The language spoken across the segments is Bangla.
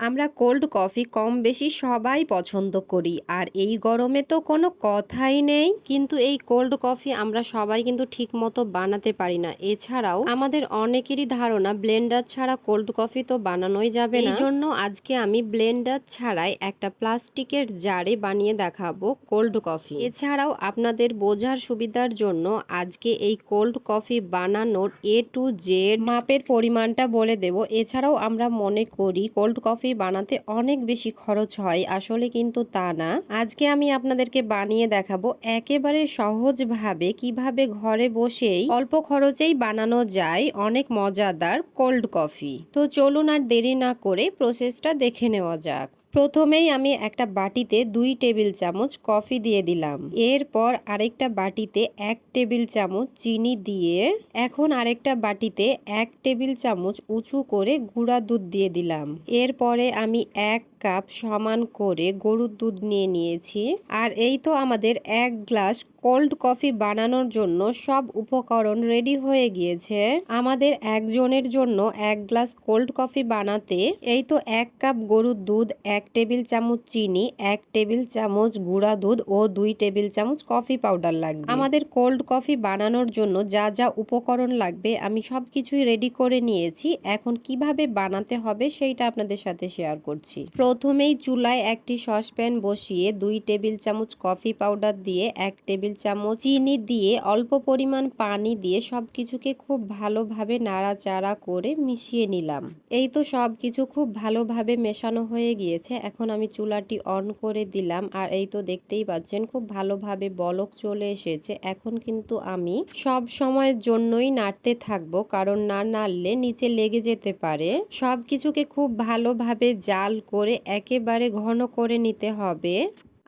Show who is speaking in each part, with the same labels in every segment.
Speaker 1: আমরা কোল্ড কফি কম বেশি সবাই পছন্দ করি। আর এই গরমে তো কোনো কথাই নেই। কিন্তু এই কোল্ড কফি আমরা সবাই কিন্তু ঠিক মতো বানাতে পারি না। এছাড়াও আমাদের অনেকেরই ধারণা ব্লেন্ডার ছাড়া কোল্ড কফি তো বানানোই যাবে না। জন্য আজকে আমি ব্লেন্ডার ছাড়াই একটা প্লাস্টিকের জারে বানিয়ে দেখাবো কোল্ড কফি এছাড়াও আপনাদের বোঝার সুবিধার জন্য আজকে এই কোল্ড কফি বানানোর এ টু জেড মাপের পরিমাণটা বলে দেব। এছাড়াও আমরা মনে করি কোল্ড কফি বানাতে অনেক বেশি খরচ হয়। আসলে কিন্তু তা না। আজকে আমি আপনাদেরকে বানিয়ে দেখাবো একেবারে সহজভাবে কীভাবে ঘরে বসেই অল্প খরচেই বানানো যায় অনেক মজাদার কোল্ড কফি। তো চলুন আর দেরি না করে প্রসেসটা দেখে নেওয়া যাক। প্রথমেই আমি একটা বাটিতে দুই টেবিল চামচ কফি দিয়ে দিলাম। এরপর আরেকটা বাটিতে এক টেবিল চামচ চিনি দিয়ে এখন আরেকটা বাটিতে এক টেবিল চামচ উঁচু করে গুঁড়া দুধ দিয়ে দিলাম। এরপরে আমি এক কাপ সমান করে গরুর দুধ নিয়ে নিয়েছি। আর এই তো আমাদের এক গ্লাস কোল্ড কফি বানানোর জন্য সব উপকরণ রেডি হয়ে গিয়েছে। আমাদের একজনের জন্য এক গ্লাস কোল্ড কফি বানাতে এই তো এক কাপ গরুর দুধ, এক টেবিল চামচ চিনি, এক টেবিল চামচ গুঁড়া দুধ ও দুই টেবিল চামচ কফি পাউডার লাগবে। আমাদের কোল্ড কফি বানানোর জন্য যা যা উপকরণ লাগবে আমি সব কিছুই রেডি করে নিয়েছি। এখন কীভাবে বানাতে হবে সেইটা আপনাদের সাথে শেয়ার করছি। প্রথমেই চুলায় একটি সসপ্যান বসিয়ে দুই টেবিল চামচ কফি পাউডার দিয়ে এক টেবিল চামচ চিনি দিয়ে অল্প পরিমাণ পানি দিয়ে সব কিছুকে খুব ভালোভাবে নাড়াচাড়া করে মিশিয়ে নিলাম। এই তো সব কিছু খুব ভালোভাবে মেশানো হয়ে গিয়েছে। এখন আমি চুলাটি অন করে দিলাম। আর এই তো দেখতেই পাচ্ছেন, খুব ভালোভাবে বলক চলে এসেছে। এখন কিন্তু আমি সব সময়ের জন্যই নাড়তে থাকব, কারণ না নাড়লে নিচে লেগে যেতে পারে। সব কিছুকে খুব ভালোভাবে জাল করে একেবারে ঘন করে নিতে হবে।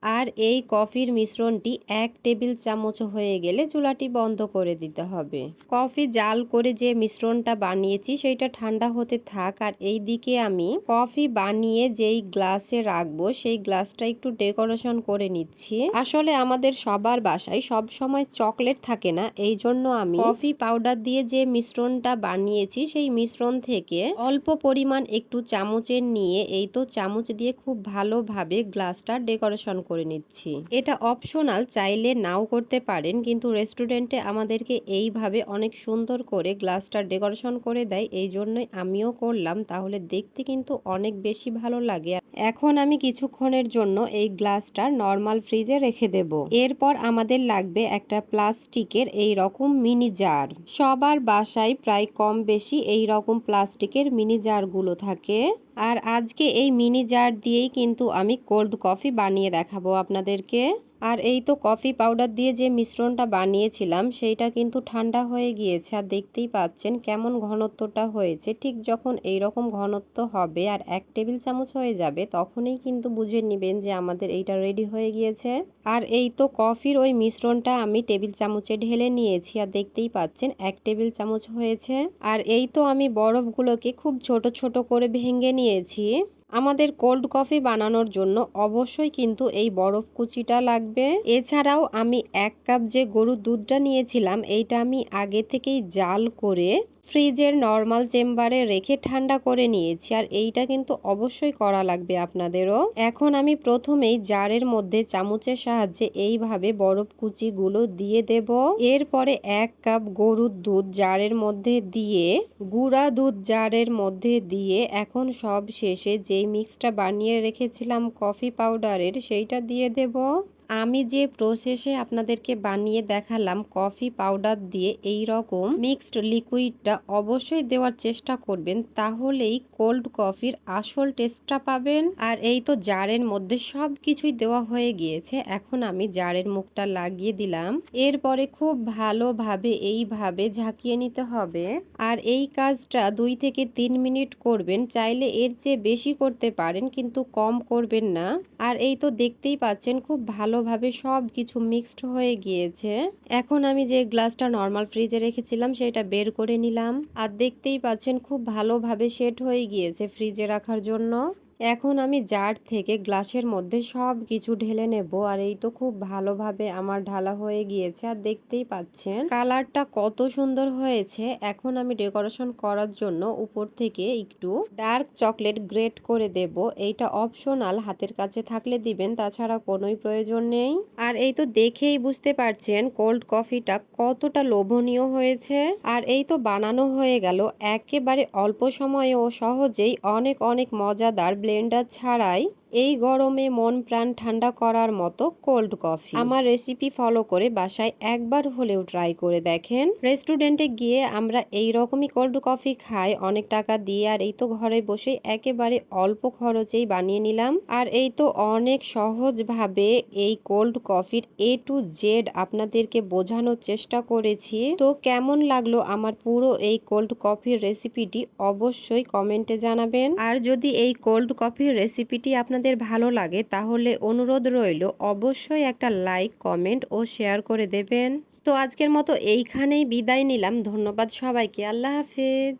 Speaker 1: আর এই কফির মিশ্রণটি এক টেবিল চামচ হয়ে গেলে চুলাটি বন্ধ করে দিতে হবে। কফি জাল করে যে মিশ্রণটা বানিয়েছি সেইটা ঠান্ডা হতে থাক আর এই দিকে আমি কফি বানিয়ে যেই গ্লাসে রাখব সেই গ্লাসটা একটু ডেকোরেশন করে নিচ্ছি। আসলে আমাদের সবার বাসায় সব সময় চকলেট থাকে না, এই জন্য আমি কফি পাউডার দিয়ে যে মিশ্রণটা বানিয়েছি সেই মিশ্রণ থেকে অল্প পরিমাণ একটু চামচের নিয়ে এই তো চামচ দিয়ে খুব ভালোভাবে গ্লাসটা ডেকোরেশন করে নিচ্ছি। এটা অপশনাল চাইলে নাও করতে পারেন, কিন্তু রেস্টুরেন্টে আমাদেরকে এইভাবে অনেক সুন্দর করে গ্লাসটা ডেকোরেশন করে দেয়, এই জন্যই আমিও করলাম। তাহলে দেখতে কিন্তু অনেক বেশি ভালো লাগে। এখন আমি কিছুক্ষণের জন্য এই গ্লাসটা নর্মাল ফ্রিজে রেখে দেব। এরপর আমাদের লাগবে একটা প্লাস্টিকের এই রকম মিনি জার সবার বাসায় প্রায় কম বেশি এই রকম প্লাস্টিকের মিনি জারগুলো থাকে। আর আজকে এই মিনি জার দিয়েই কিন্তু আমি কোল্ড কফি বানিয়ে দেখাবো আপনাদেরকে। আর এই তো কফি পাউডার দিয়ে যে মিশ্রণটা বানিয়েছিলাম, সেইটা কিন্তু ঠান্ডা হয়ে গিয়েছে। আর দেখতেই পাচ্ছেন কেমন ঘনত্বটা হয়েছে। ঠিক যখন এই রকম ঘনত্ব হবে আর এক টেবিল চামচ হয়ে যাবে, তখনই কিন্তু বুঝে নেবেন যে আমাদের এইটা রেডি হয়ে গিয়েছে। আর এই তো কফির ওই মিশ্রণটা আমি টেবিল চামচে ঢেলে নিয়েছি, আর দেখতেই পাচ্ছেন এক টেবিল চামচ হয়েছে। আর এই তো আমি বরফগুলোকে খুব ছোট ছোট করে ভেঙে নিয়েছি। আমাদের কোল্ড কফি বানানোর জন্য অবশ্যই কিন্তু এই বরফ কুচিটা লাগবে। এছাড়াও আমি এক কাপ যে গরুর দুধটা নিয়েছিলাম, এইটা আমি আগে থেকেই জাল করে ফ্রিজের নর্মাল চেম্বারে রেখে ঠান্ডা করে নিয়েছি, আর এইটা কিন্তু অবশ্যই করা লাগবে আপনাদেরও। এখন আমি প্রথমেই জারের মধ্যে চামচের সাহায্যে এইভাবে বরফ কুচিগুলো দিয়ে দেব। এরপরে এক কাপ গরুর দুধ জারের মধ্যে দিয়ে, গুঁড়া দুধ জারের মধ্যে দিয়ে এখন সব শেষে যেই মিক্সটা বানিয়ে রেখেছিলাম কফি পাউডারের সেইটা দিয়ে দেব। আমি যে প্রসেসে আপনাদেরকে বানিয়ে দেখালাম কফি পাউডার দিয়ে এই রকম মিক্সড লিকুইডটা অবশ্যই দেওয়ার চেষ্টা করবেন, তাহলেই কোল্ড কফির আসল টেস্টটা পাবেন। আর এই তো জারের মধ্যে সব কিছুই দেওয়া হয়ে গিয়েছে, এখন আমি জারের মুখটা লাগিয়ে দিলাম। এরপরে খুব ভালোভাবে এইভাবে ঝাঁকিয়ে নিতে হবে। আর এই কাজটা দুই থেকে তিন মিনিট করবেন, চাইলে এর চেয়ে বেশি করতে পারেন, কিন্তু কম করবেন না। আর এই তো দেখতেই পাচ্ছেন, খুব ভালো ভালোভাবে সব কিছু মিক্সড হয়ে গিয়েছে। এখন আমি যে গ্লাসটা নর্মাল ফ্রিজে রেখেছিলাম, সেটা বের করে নিলাম। আর দেখতেই পাচ্ছেন, খুব ভালোভাবে সেট হয়ে গিয়েছে ফ্রিজে রাখার জন্য। এখন আমি জার থেকে গ্লাসের মধ্যে সব কিছু ঢেলে নেব। আর এই তো খুব ভালোভাবে আমার ঢালা হয়ে গিয়েছে, আর দেখতেই পাচ্ছেন কালারটা কত সুন্দর হয়েছে। এখন আমি ডেকোরেশন করার জন্য উপর থেকে একটু ডার্ক চকলেট গ্রেট করে দেব। এইটা অপশনাল, হাতের কাছে থাকলে দিবেন, তাছাড়া কোনোই প্রয়োজন নেই। আর এই তো দেখেই বুঝতে পারছেন কোল্ড কফিটা কতটা লোভনীয় হয়েছে। আর এই তো বানানো হয়ে গেল, একেবারে অল্প সময়ে ও সহজেই অনেক অনেক মজাদার ব্লেন্ডার ছাড়াই এই গরমে মন প্রাণ ঠান্ডা করার মতো কোল্ড কফি আমার রেসিপি ফলো করে বাসায় একবার হলেও ট্রাই করে দেখেন। রেস্টুরেন্টে গিয়ে আমরা এই রকমই কোল্ড কফি খাই, অনেক টাকা দিয়ে, আর এই তো ঘরে বসে একেবারে অল্প খরচেই বানিয়ে নিলাম। আর এই তো অনেক সহজভাবে এই কোল্ড কফির এ টু জেড আপনাদেরকে বোঝানোর চেষ্টা করেছি। তো কেমন লাগল আমার পুরো এই কোল্ড কফির রেসিপিটি অবশ্যই কমেন্টে জানাবেন। আর যদি এই কোল্ড কফির রেসিপিটি আপনাদের ভালো লাগে, তাহলে অনুরোধ রইল অবশ্যই একটা লাইক কমেন্ট ও শেয়ার করে দেবেন। তো আজকের মতো এইখানেই বিদায় নিলাম। ধন্যবাদ সবাইকে। আল্লাহ হাফেজ।